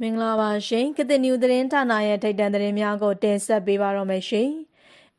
မင်္ဂလာပါရှင်ကတိနျူသတင်းဌာနရဲ့ထိတ်တန့်သတင်းများကိုတင်ဆက်ပေးပါတော့မယ်ရှင်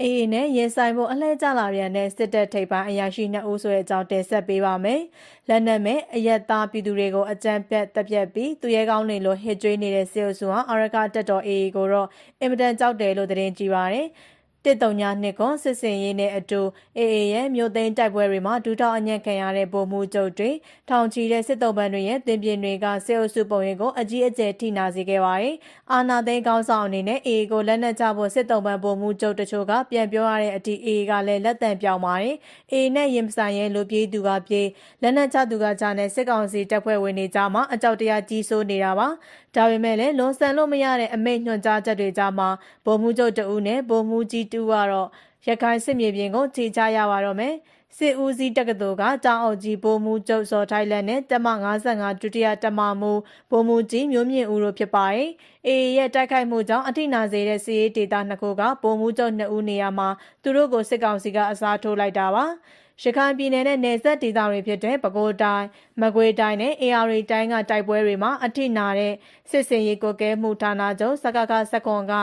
အေအေနဲ့ရင်ဆိုင်ဖို့အလှည့်ကျလာပြန်တဲ့စစ်တပ်ထိပ်ပိုင်းအရာရှိနှစ်ဦးဆိုတဲ့အကြောင်းတင်ဆက်ပေးပါမယ်။လက်နက်မဲ့အယက်သားပြည်သူတွေကိုအကြမ်းဖက်တပ်ဖြတ်ပြီးသူရဲကောင်းတွေလိုဟစ်ကြွေးနေတဲ့စစ်အုပ်စုဟာအာရကတက်တော်အေအေကိုတော့အင်မတန်ကြောက်တယ်လို့သတင်းကြည့်ပါရတယ်။ 139ကွန်စစ်စင်ရေးနဲ့အတူ AA ရဲ့မြို့သိမ်းတိုက်ပွဲတွေမှာဒူးထောက်အညံ့ခံရတဲ့ဗိုလ်မှူးချုပ်တွေထောင်ချီတဲ့စစ်တုံးပန်းတွေရဲ့တင်ပြင်းတွေကစေအုပ်စုပုံရိပ်ကိုအကြီးအကျယ်ထိနာစေခဲ့ပါတယ်။အာနာသိန်းကောင်းဆောင်အနေနဲ့ AA ကိုလက်နက်ချဖို့စစ်တုံးပန်းဗိုလ်မှူးချုပ်တချို့ကပြန်ပြောရတဲ့အထိ AA ကလည်းလက်တံပြောင်းပါတယ်။ AA နဲ့ရင်ဆိုင်ရဲလူပြေးသူကပြေးလက်နက်ချသူကချနဲ့စစ်ကောင်စီတပ်ဖွဲ့ဝင်တွေကြားမှာအကြောက်တရားကြီးစိုးနေတာပါ။ဒါပေမဲ့လည်းလွန်ဆန်လို့မရတဲ့အမိန့်ညွှန်ကြားချက်တွေကြားမှာဗိုလ်မှူးချုပ်တအူးနဲ့ဗိုလ်မှူးကြီးတကတော့ရခိုင်စစ်မြေပြင်ကိုခြေချရပါတော့မယ်စစ်ဦးစီးတက္ကသိုလ်ကတောင်အုပ်ကြီးဗိုလ်မှူးချုပ်စောထိုင်လန်နဲ့တမ55ဒုတိယတမမှုဗိုလ်မှူးကြီးမျိုးမြင့်ဦးတို့ဖြစ်ပါတယ်။အေရဲ့တိုက်ခိုက်မှုကြောင့်အထိနာစေတဲ့စစ်ရေးဒေသနှစ်ခုကဗိုလ်မှူးချုပ်နှစ်ဦးနေရာမှာသူတို့ကိုစစ်ကောင်စီကအစားထိုးလိုက်တာပါ။ ရခိုင်ပြည်နယ်နဲ့နယ်စပ်ဒေသတွေဖြစ်တဲ့ပဲခူးတိုင်း၊မကွေးတိုင်းနဲ့အေရီတိုင်းကတိုက်ပွဲတွေမှာအထိနာတဲ့စစ်စင်ရေးကိုကဲမှုဌာနချုပ်စကကစကွန်က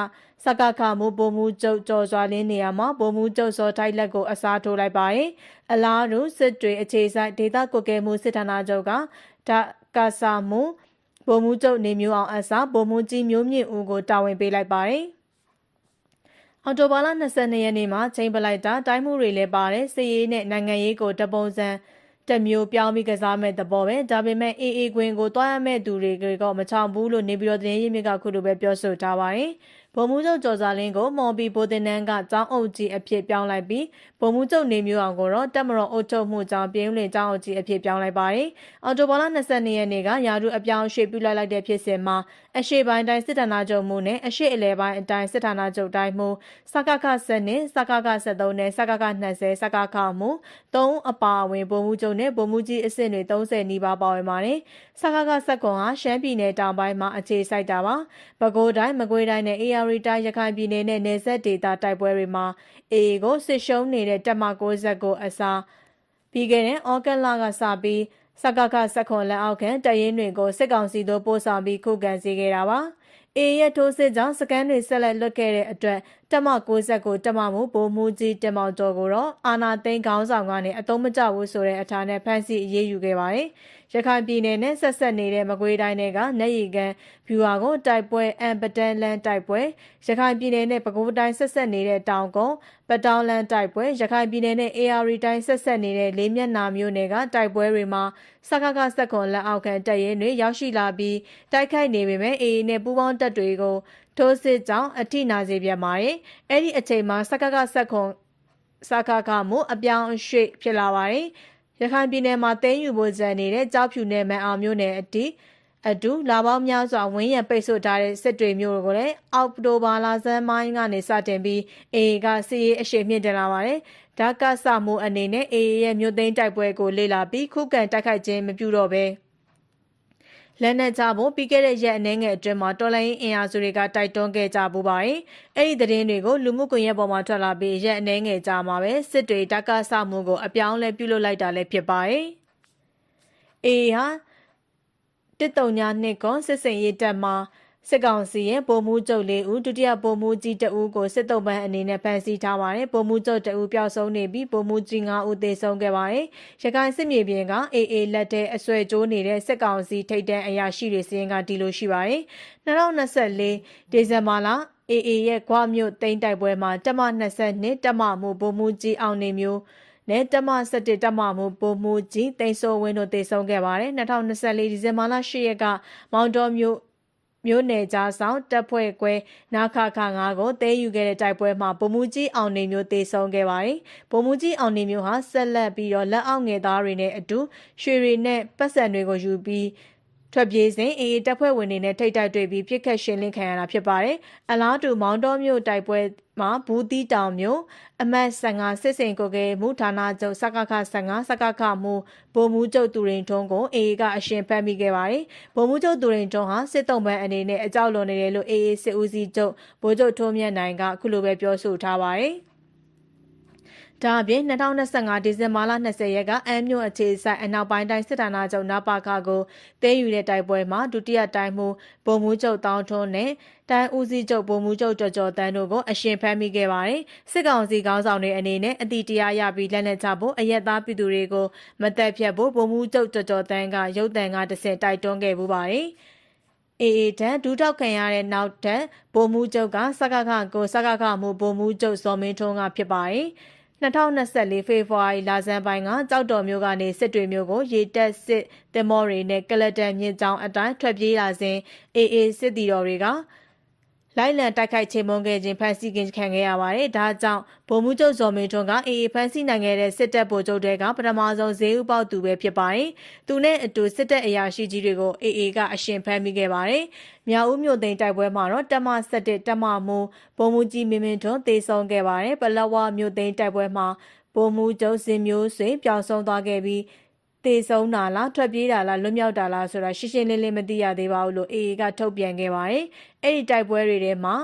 စကခမှုဗိုလ်မှူးချုပ်ကျော်စွာလင်းနေရာမှာဗိုလ်မှူးချုပ်စောထိုက်လက်ကိုအစားထိုးလိုက်ပါတယ်။အလားတူစစ်တွေအခြေဆိုင်ဒေသကိုကဲမှုစစ်ဌာနချုပ်ကဒါကာဆာမှုဗိုလ်မှူးချုပ်နေမျိုးအောင်အစားဗိုလ်မှူးကြီးမျိုးမြင့်ဦးကိုတာဝန်ပေးလိုက်ပါတယ်။ အော်တိုဘာလ22ရက်နေ့မှာချိန်ပလိုက်တာတိုင်းမှုတွေလည်းပါတယ်စစ်ရေးနဲ့နိုင်ငံရေးကိုတပုံစံတမျိုးပြောင်းပြီးကစားမဲ့သဘောပဲဒါပေမဲ့အေးအေးကွင်းကိုတွားရမဲ့သူတွေကမချောင်ဘူးလို့နေပြည်တော်သတင်းရင်းမြစ်ကခုလိုပဲပြောဆိုထားပါတယ် ဗိုလ်မှူးချုပ်ကျော်စာလင်းကိုမော်ဘီဘိုတင်နန်းကကျောင်းအုပ်ကြီးအဖြစ်ပြောင်းလိုက်ပြီးဗိုလ်မှူးချုပ်နေမျိုးအောင်ကိုတော့တက်မတော်အုပ်ချုပ်မှုကြောင့်ပြင်းလင်ကျောင်းအုပ်ကြီးအဖြစ်ပြောင်းလိုက်ပါတယ်။အော်တိုဘောလာ22ရက်နေ့ကရာထူးအပြောင်းရွှေ့ပြုလိုက်လိုက်တဲ့ဖြစ်စဉ်မှာအရှိပိုင်းတိုင်းစစ်ဌာနချုပ်မှုနဲ့အရှိအလဲပိုင်းအတိုင်းစစ်ဌာနချုပ်တိုင်းမှုစကခ7နဲ့စကခ73နဲ့စကခ20စကခမှု3အပါအဝင်ဗိုလ်မှူးချုပ်နဲ့ဗိုလ်မှူးကြီးအဆင့်တွေ30နီးပါးပါဝင်ပါတယ်။စကခ7ကွန်ဟာရှမ်းပြည်နယ်တောင်ပိုင်းမှာအခြေစိုက်တာပါ။ပဲခူးတိုင်းမကွေးတိုင်းနဲ့ AR တိုင်းရခိုင်ပြည်နယ်နဲ့နယ်စပ်ဒေသတိုက်ပွဲတွေမှာအေအေကိုစစ်ရှုံးနေတဲ့တပ်မ60ကိုအစားပြီးခဲ့တဲ့ဩဂတ်လကစပြီးစကကစခွန်လက်အောက်ခံတရင်တွေကိုစစ်ကောင်စီတို့ပို့ဆောင်ပြီးခုခံစေခဲ့တာပါအေရဲ့ထိုးစစ်ကြောင့်စကန်တွေဆက်လက်လွတ်ခဲ့တဲ့အတွက်တမ60ကိုတမမှုဗိုလ်မှူးကြီးတင်မောင်ကျော်ကိုတော့အာနာသိန်းခေါင်းဆောင်ကနေအသုံးမကျဘူးဆိုတဲ့အထာနဲ့ဖမ်းဆီးအရေးယူခဲ့ပါတယ်။ ရခိုင်ပြည်နယ်နဲ့ဆက်ဆက်နေတဲ့မကွေးတိုင်းတွေကနေရီကန်ဗျူဟာကိုတိုက်ပွဲအန်ပတန်လန်တိုက်ပွဲရခိုင်ပြည်နယ်နဲ့ပဲခူးတိုင်းဆက်ဆက်နေတဲ့တောင်ကုန်းပတောင်းလန်တိုက်ပွဲရခိုင်ပြည်နယ်နဲ့ AR တိုင်းဆက်ဆက်နေတဲ့လေးမျက်နာမျိုးနယ်ကတိုက်ပွဲတွေမှာစကကစက်ခွန်လက်အောက်ခံတပ်ရဲတွေရောက်ရှိလာပြီးတိုက်ခိုက်နေပေမဲ့ AA နဲ့ပူးပေါင်းတပ်တွေကိုထိုးစစ်ကြောင့်အထိနာစေပြန်ပါတယ်။အဲ့ဒီအချိန်မှာစကကစက်ခွန်စကကမှုအပြောင်းအရွှေ့ဖြစ်လာပါတယ်။ ရခိုင်ပြည်နယ်မှာတဲယူဖို့ကြံနေတဲ့ကြောက်ဖြူနယ်မန်အောင်မြို့နယ်အတီးအတူလာပေါင်းများစွာဝင်းရံပိတ်ဆို့ထားတဲ့စစ်တွေမျိုးကိုလည်းအောက်တိုဘာလဆန်းပိုင်းကနေစတင်ပြီးအေကစီရေးအရှိန်မြင့်တင်လာပါတယ်။ဒါကစမှုအနေနဲ့အေရဲ့မြို့သိမ်းတိုက်ပွဲကိုလေ့လာပြီးခုခံတိုက်ခိုက်ခြင်းမပြုတော့ဘဲ လက်နက်ကြဖို့ပြီးခဲ့တဲ့ရက်အနည်းငယ်အတွင်းမှာတော်လိုင်းအင်အားစုတွေကတိုက်တွန်းခဲ့ကြပူပါတယ်။အဲ့ဒီသတင်းတွေကိုလူမှုကွန်ရက်ပေါ်မှာထွက်လာပြီးရက်အနည်းငယ်ကြာမှာပဲစစ်တွေတက္ကဆမှုကိုအပြောင်းလဲပြုလုပ်လိုက်တာလည်းဖြစ်ပါတယ်။အေဟာတစ်တုံညာနှစ်ကွန်စစ်စင်ရေးတက်မှာ စစ်ကောင်စီရဲ့ဗိုလ်မှူးချုပ်လေးဦးဒုတိယဗိုလ်မှူးကြီးတဦးကိုစစ်တုံးပန်းအနေနဲ့ဖမ်းဆီးထားပါတယ်ဗိုလ်မှူးချုပ်တဦးပျောက်ဆုံးနေပြီးဗိုလ်မှူးကြီး9ဦးသေဆုံးခဲ့ပါတယ်ရခိုင်စစ်မြေပြင်ကအေအေလက်တဲ့အဆွဲကျိုးနေတဲ့စစ်ကောင်စီထိပ်တန်းအရာရှိတွေစီရင်ကဒီလိုရှိပါတယ်2024ဒီဇင်ဘာလအေအေရဲ့ကွာမြို့တိမ့်တိုက်ပွဲမှာတမ22တမမှုဗိုလ်မှူးကြီးအောင်နေမျိုးနဲ့တမ17တမမှုပုံမှုကြီးတိန်ဆိုးဝင်းတို့တည်ဆုံခဲ့ပါတယ်2024ဒီဇင်ဘာလ10ရက်ကမောင်တော်မြို့ မြို့နယ်ကြားဆောင်တပ်ဖွဲ့ကွဲနာခခ9ကိုတဲယူခဲ့တဲ့တိုက်ပွဲမှာဗိုလ်မှူးကြီးအောင်နေမျိုးတေဆုံးခဲ့ပါတယ်။ဗိုလ်မှူးကြီးအောင်နေမျိုးဟာဆက်လက်ပြီးတော့လက်အောက်ငယ်သားတွေနဲ့အတူရွှေရီနဲ့ပတ်စံတွေကိုယူပြီး ထွက်ပြေးစဉ်အေအေတပ်ဖွဲ့ဝင်တွေနဲ့ထိတ်တိုက်တွေ့ပြီးပြစ်ခတ်ရှင်းလင်းခံရတာဖြစ်ပါတယ်။အလားတူမောင်တော်မြို့တိုက်ပွဲမှာဘူးတီတောင်မြို့အမတ်15စစ်စင်ကိုကဲမူဌာနချုပ်စကခ15စကခမူဗိုလ်မှူးချုပ်သူရင်ထွန်းကိုအေအေကအရှင်ဖမ်းမိခဲ့ပါတယ်။ဗိုလ်မှူးချုပ်သူရင်ထွန်းဟာစစ်တုံးပန်းအနေနဲ့အကြောက်လွန်နေတယ်လို့အေအေစစ်ဦးစီးချုပ်ဗိုလ်ချုပ်ထွန်းမြတ်နိုင်ကအခုလိုပဲပြောဆိုထားပါတယ်။ ဒါအပြင်2025ဒီဇင်ဘာလ20ရက်က အမ်းမြို့အခြေဆိုင်အနောက်ပိုင်းတိုင်းစစ်ဌာနချုပ်နပါခကိုတဲယူတဲ့တိုက်ပွဲမှာဒုတိယတိုင်းမှုဗိုလ်မှူးချုပ်တောင်းထွန်းနဲ့တိုင်းဦးစီးချုပ်ဗိုလ်မှူးချုပ်ကြော်ကြော်တန်းတို့ကိုအရှင်ဖမ်းမိခဲ့ပါတယ်။စစ်ကောင်စီခေါင်းဆောင်တွေအနေနဲ့အတိတရားရပြီးလက်နက်ချဖို့အရက်သားပြည်သူတွေကိုမတက်ဖြတ်ဖို့ဗိုလ်မှူးချုပ်ကြော်ကြော်တန်းကရုတ်တံကတဆင့်တိုက်တွန်းခဲ့ပူပါတယ်။အေအေတန်ဒူးထောက်ခံရတဲ့နောက်ထပ်ဗိုလ်မှူးချုပ်ကစကခကိုစကခမှုဗိုလ်မှူးချုပ်စောမင်းထွန်းကဖြစ်ပါတယ် 2024ဖေဖော်ဝါရီလဆန်းပိုင်းကကြောက်တော်မျိုးကနေစစ်တွေမျိုးကိုရေတက်စစ်တင်မောတွေနဲ့ကလတန်မြင့်ကြောင်းအတိုင်းထွက်ပြေးလာစဉ်အေအေစစ်တီတော်တွေက လိုက်လံတိုက်ခိုက်ချိန်မုံခဲ့ခြင်းဖန်ဆီးခြင်းခံခဲ့ရပါတယ်။ဒါကြောင့်ဗိုလ်မှူးချုပ်ဇော်မင်းထွန်းကအေအေဖန်ဆီးနိုင်ခဲ့တဲ့စစ်တပ်ဗိုလ်ချုပ်တွေကပထမဆုံးဈေးဥပေါက်သူပဲဖြစ်ပါတယ်။သူနဲ့အတူစစ်တပ်အရာရှိကြီးတွေကိုအေအေကအရှင်ဖမ်းမိခဲ့ပါတယ်။မြောက်ဦးမြို့သိမ်းတိုက်ပွဲမှာတော့တမ17တမမူဗိုလ်မှူးကြီးမင်းမင်းထွန်းတေဆုံးခဲ့ပါတယ်။ပလက်ဝမြို့သိမ်းတိုက်ပွဲမှာဗိုလ်မှူးချုပ်စင်မျိုးဆွေပျောက်ဆုံးသွားခဲ့ပြီး တေဆုံးတာလားထွက်ပြေးတာလားလွတ်မြောက်တာလားဆိုတာရှင်းရှင်းလင်းလင်းမသိရသေးပါဘူးလို့အေအေကထုတ်ပြန်ခဲ့ပါတယ်။အဲ့ဒီတိုက်ပွဲတွေထဲမှာ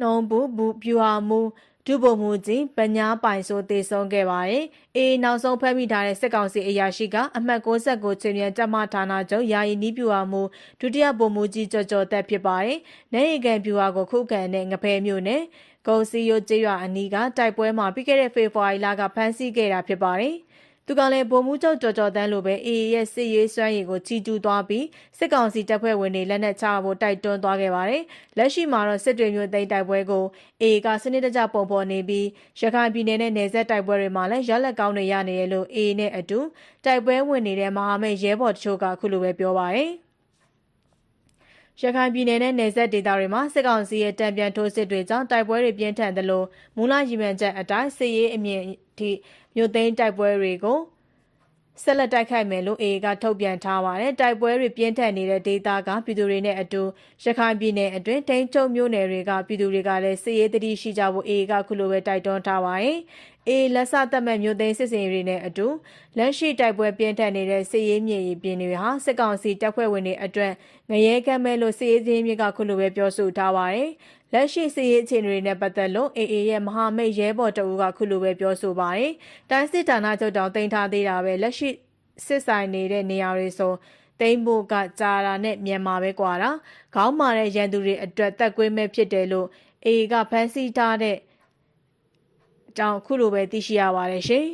နှုံဘူးဘူဖြူဟာမူဒုဗိုလ်မှူးကြီးပညာပိုင်ဆိုတေဆုံးခဲ့ပါတယ်။အေးနောက်ဆုံးဖမ်းမိထားတဲ့စစ်ကောင်စီအရာရှိကအမှတ်69ချင်းမြန်တပ်မဌာနချုပ်ယာယီနီးပြူဟာမူဒုတိယဗိုလ်မှူးကြီးကြော်ကြော်သက်ဖြစ်ပါတယ်။နိုင်ရီကန်ပြူဟာကိုခုခံတဲ့ငဖဲမျိုးနဲ့ဂုံစီယိုကျေးရွာအနီးကတိုက်ပွဲမှာပြီးခဲ့တဲ့ဖေဖော်ဝါရီလကဖမ်းဆီးခဲ့တာဖြစ်ပါတယ်။ သူကလည်းဗိုလ်မှူးချုပ်ကြော်ကြော်တန်းလိုပဲအေအေရဲ့စစ်ရေးစွမ်းရည်ကိုချီကျူးသွားပြီးစစ်ကောင်စီတပ်ဖွဲ့ဝင်တွေလက်နက်ချဖို့တိုက်တွန်းသွားခဲ့ပါတယ်။လက်ရှိမှာတော့စစ်တွေမျိုးသိမ်းတိုက်ပွဲကိုအေအေကစနစ်တကျပုံဖော်နေပြီးရခိုင်ပြည်နယ်နဲ့နယ်စပ်တိုက်ပွဲတွေမှာလည်းရလက်ကောင်းတွေရနေတယ်လို့အေအေနဲ့အတူတိုက်ပွဲဝင်နေတဲ့မဟာမိတ်ရဲဘော်တချို့ကအခုလိုပဲပြောပါတယ်။ ရခိုင်ပြည်နယ်နဲ့နယ်စပ်ဒေသတွေမှာစစ်ကောင်စီရဲ့တံပြန်ထိုးစစ်တွေကြောင့်တိုက်ပွဲတွေပြင်းထန်သလိုမူလရည်မှန်းချက်အတိုင်းစစ်ရေးအမြင့်ထိမြို့သိမ်းတိုက်ပွဲတွေကိုဆက်လက်တိုက်ခိုက်မယ်လို့အေကထုတ်ပြန်ထားပါတယ်။တိုက်ပွဲတွေပြင်းထန်နေတဲ့ဒေသကပြည်သူတွေနဲ့အတူရခိုင်ပြည်နယ်အတွင်းတိန်းချုပ်မြို့နယ်တွေကပြည်သူတွေကလည်းစစ်ရေးတတိရှိကြဖို့အေကခုလိုပဲတိုက်တွန်းထားပါတယ်။ အေလက်ဆသက်မဲ့မြို့သိမ်းစစ်စင်တွေနဲ့အတူလက်ရှိတိုက်ပွဲပြင်းထန်နေတဲ့စစ်ရေးမြေပြင်တွေဟာစစ်ကောင်စီတပ်ဖွဲ့ဝင်တွေအတွက်ငရဲကမ်းမဲ့လို့စစ်ရေးချင်းမြစ်ကခုလိုပဲပြောဆိုထားပါတယ်။လက်ရှိစစ်ရေးအခြေအနေတွေနဲ့ပတ်သက်လို့အေအေရဲ့မဟာမိတ်ရဲဘော်တအူးကခုလိုပဲပြောဆိုပါတယ်။တိုင်းစစ်ဌာနချုပ်တောင်တင်ထားသေးတာပဲလက်ရှိစစ်ဆိုင်နေတဲ့နေရာတွေဆိုတိမ့်ဖို့ကကြာတာနဲ့မြန်မာပဲကွာတာခေါင်းမာတဲ့ရန်သူတွေအတွက်တက်ကွေးမဲ့ဖြစ်တယ်လို့အေကဖန်ဆီးထားတဲ့အ ကြောင်းခုလိုပဲသိရှိရပါတယ်ရှင်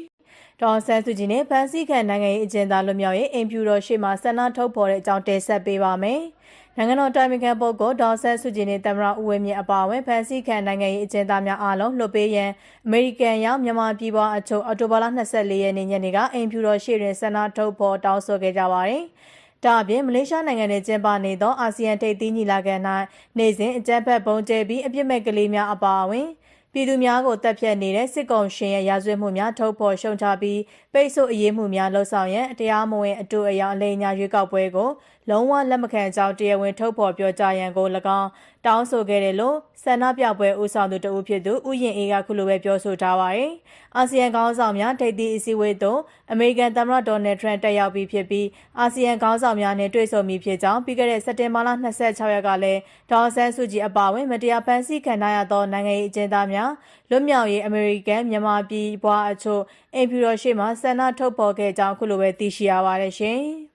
ဒေါ်ဆန်းစုကြည်နဲ့ဖန်စီခံနိုင်ငံရေးအကျဉ်းသားလွတ်မြောက်ရေးအင်ဖြူတော်ရှေ့မှာဆန္ဒထုတ်ဖော်တဲ့အကြောင်းတင်ဆက်ပေးပါမယ်။နိုင်ငံတော်တိုင်ပင်ခံပုဂ္ဂိုလ်ဒေါ်ဆန်းစုကြည်နဲ့တမရဦးဝင်းမြင့်အပါအဝင်ဖန်စီခံနိုင်ငံရေးအကျဉ်းသားများအားလုံးလွှတ်ပေးရန်အမေရိကန်ရောက်မြန်မာပြည်ပွားအချို့အော်တိုဘာလ24ရက်နေ့ညနေကအင်ဖြူတော်ရှေ့တွင်ဆန္ဒထုတ်ဖော်တောင်းဆိုခဲ့ကြပါတယ်။ဒါအပြင်မလေးရှားနိုင်ငံနဲ့ကျင်းပနေသောအာဆီယံထိပ်သီးညီလာခံ၌နေ့စဉ်အကြမ်းဖက်ပုံကျဲပြီးအပြစ်မဲ့ကလေးများအပါအဝင် ပြည်သူများကိုတပ်ဖြတ်နေတဲ့စစ်ကောင်ရှင်ရဲ့ရာဇဝတ်မှုများထုတ်ဖော်ရှုံချပြီးပိတ်ဆို့အရေးမှုများလှုပ်ဆောင်ရန်တရားမဝင်အတူအယောင်အလိညာရွေးကောက်ပွဲကိုလုံးဝလက်မခံကြောင်းတရားဝင်ထုတ်ဖော်ပြောကြားရန်ကို၎င်းတောင်းဆိုခဲ့တယ်လို့ဆန္ဒပြပွဲဦးဆောင်သူတဦးဖြစ်သူဥယျင်အေးကခုလိုပဲပြောဆိုထားပါတယ်။အာဆီယံခေါင်းဆောင်များထိပ်သီးအစည်းအဝေးသို့အမေရိကန်သမ္မတဒေါ်နယ်ထရန့်တက်ရောက်ပြီးဖြစ်ပြီးအာဆီယံခေါင်းဆောင်များနဲ့တွေ့ဆုံပြီးဖြစ်ကြောင်းပြီးခဲ့တဲ့စက်တင်ဘာလ26ရက်ကလည်းဒေါ်ဆန်းစုကြည်အပါအဝင်မတရားဖန်ဆီးခံထားရသောနိုင်ငံရေးအကျဉ်းသားများလွတ်မြောက်ရေးအမေရိကန်မြန်မာပြည်ပွားအချို့အင်ဖြူတော်ရှိမှဆန္ဒထုတ်ဖော်ခဲ့ကြောင်းခုလိုပဲသိရှိရပါတယ်ရှင်။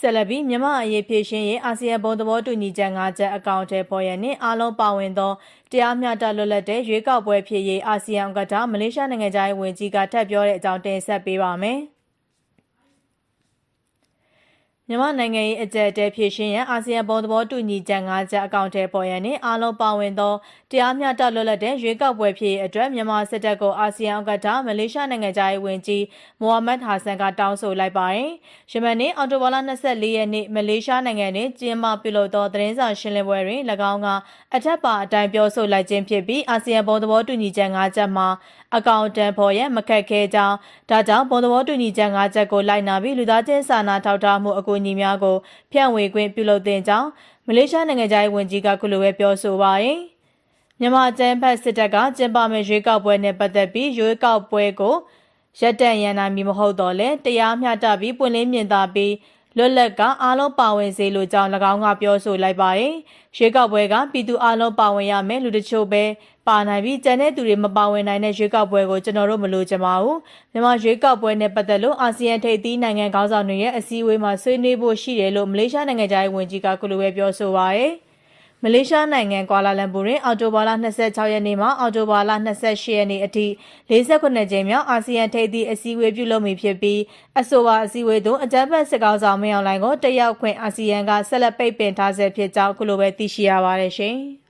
ဆက်လက်ပြီးမြန်မာအရေးဖြည့်ရှင်ရဲ့အာဆီယံဘုံသဘောတူညီချက်၅ချက်အကောင့်ထဲပေါ်ရနှင့်အားလုံးပါဝင်သောတရားမျှတလွတ်လပ်တဲ့ရွေးကောက်ပွဲဖြစ်ရေးအာဆီယံကတမလေးရှားနိုင်ငံသားရေးဝန်ကြီးကထပ်ပြောတဲ့အကြောင်းတင်ဆက်ပေးပါမယ်။ မြန်မာနိုင်ငံ၏အကြက်တဲဖြည့်ရှင်ရန်အာဆီယံဘုံသဘောတူညီချက်၅ချက်အကောင့်ထဲပေါ်ရန်နှင့်အားလုံးပါဝင်သောတရားမျှတလွတ်လပ်တဲ့ရွေးကောက်ပွဲဖြစ်ရေးအတွက်မြန်မာစစ်တပ်ကိုအာဆီယံဥက္ကဋ္ဌမလေးရှားနိုင်ငံသားရေးဝန်ကြီးမိုဟာမက်ဟာဆန်ကတောင်းဆိုလိုက်ပါတယ်။ယမန်နေ့အော်တိုဘာလ24ရက်နေ့မလေးရှားနိုင်ငံတွင်ကျင်းပပြုလုပ်သောသတင်းစာရှင်းလင်းပွဲတွင်၎င်းကအထက်ပါအတိုင်းပြောဆိုလိုက်ခြင်းဖြစ်ပြီးအာဆီယံဘုံသဘောတူညီချက်၅ချက်မှာအကောင့်တန်ဖော်ရန်မခက်ခဲကြောင်းဒါကြောင့်ဘုံသဘောတူညီချက်၅ချက်ကိုလိုက်နာပြီးလူသားချင်းစာနာထောက်ထားမှုအကူအညီများကိုဖြန့်ဝေခွင့်ပြုလုပ်တဲ့ကြောင်းမလေးရှားနိုင်ငံသားရေးဝန်ကြီးကခုလိုပဲပြောဆိုပါတယ်။မြန်မာကျန်းဖက်စစ်တပ်ကကျင်းပမယ့်ရွေးကောက်ပွဲနဲ့ပတ်သက်ပြီးရွေးကောက်ပွဲကိုရပ်တန့်ရန်နိုင်မည်မဟုတ်တော့လဲတရားမျှတပြီးပွင့်လင်းမြင်သာပြီး လွတ်လပ်ကအားလုံးပါဝင်စေလိုကြောင်း၎င်းကပြောဆိုလိုက်ပါတယ်။ရွေးကောက်ပွဲကပြည်သူအားလုံးပါဝင်ရမယ်လူတချို့ပဲပါနိုင်ပြီးကျန်တဲ့သူတွေမပါဝင်နိုင်တဲ့ရွေးကောက်ပွဲကိုကျွန်တော်တို့မလိုချင်ပါဘူး။မြန်မာရွေးကောက်ပွဲနဲ့ပတ်သက်လို့အာဆီယံထိပ်သီးနိုင်ငံခေါင်းဆောင်တွေရဲ့အစည်းအဝေးမှာဆွေးနွေးဖို့ရှိတယ်လို့မလေးရှားနိုင်ငံသားဝန်ကြီးကကုလိုပဲပြောဆိုပါရယ်။ မလေးရှားနိုင်ငံကွာလာလမ်ပူတွင်အော်တိုဘာလ26ရက်နေ့မှအော်တိုဘာလ28ရက်နေ့အထိ48ကြိမ်မြောက်အာဆီယံထိပ်သီးအစည်းအဝေးပြုလုပ်မည်ဖြစ်ပြီးအဆိုပါအစည်းအဝေးသို့အကြမ်းဖက်စစ်ကောင်ဆောင်မင်းအောင်လှိုင်ကိုတက်ရောက်ခွင့်အာဆီယံကဆက်လက်ပိတ်ပင်ထားဆဲဖြစ်ကြောင်းကုလိုပဲသိရှိရပါတယ်ရှင်။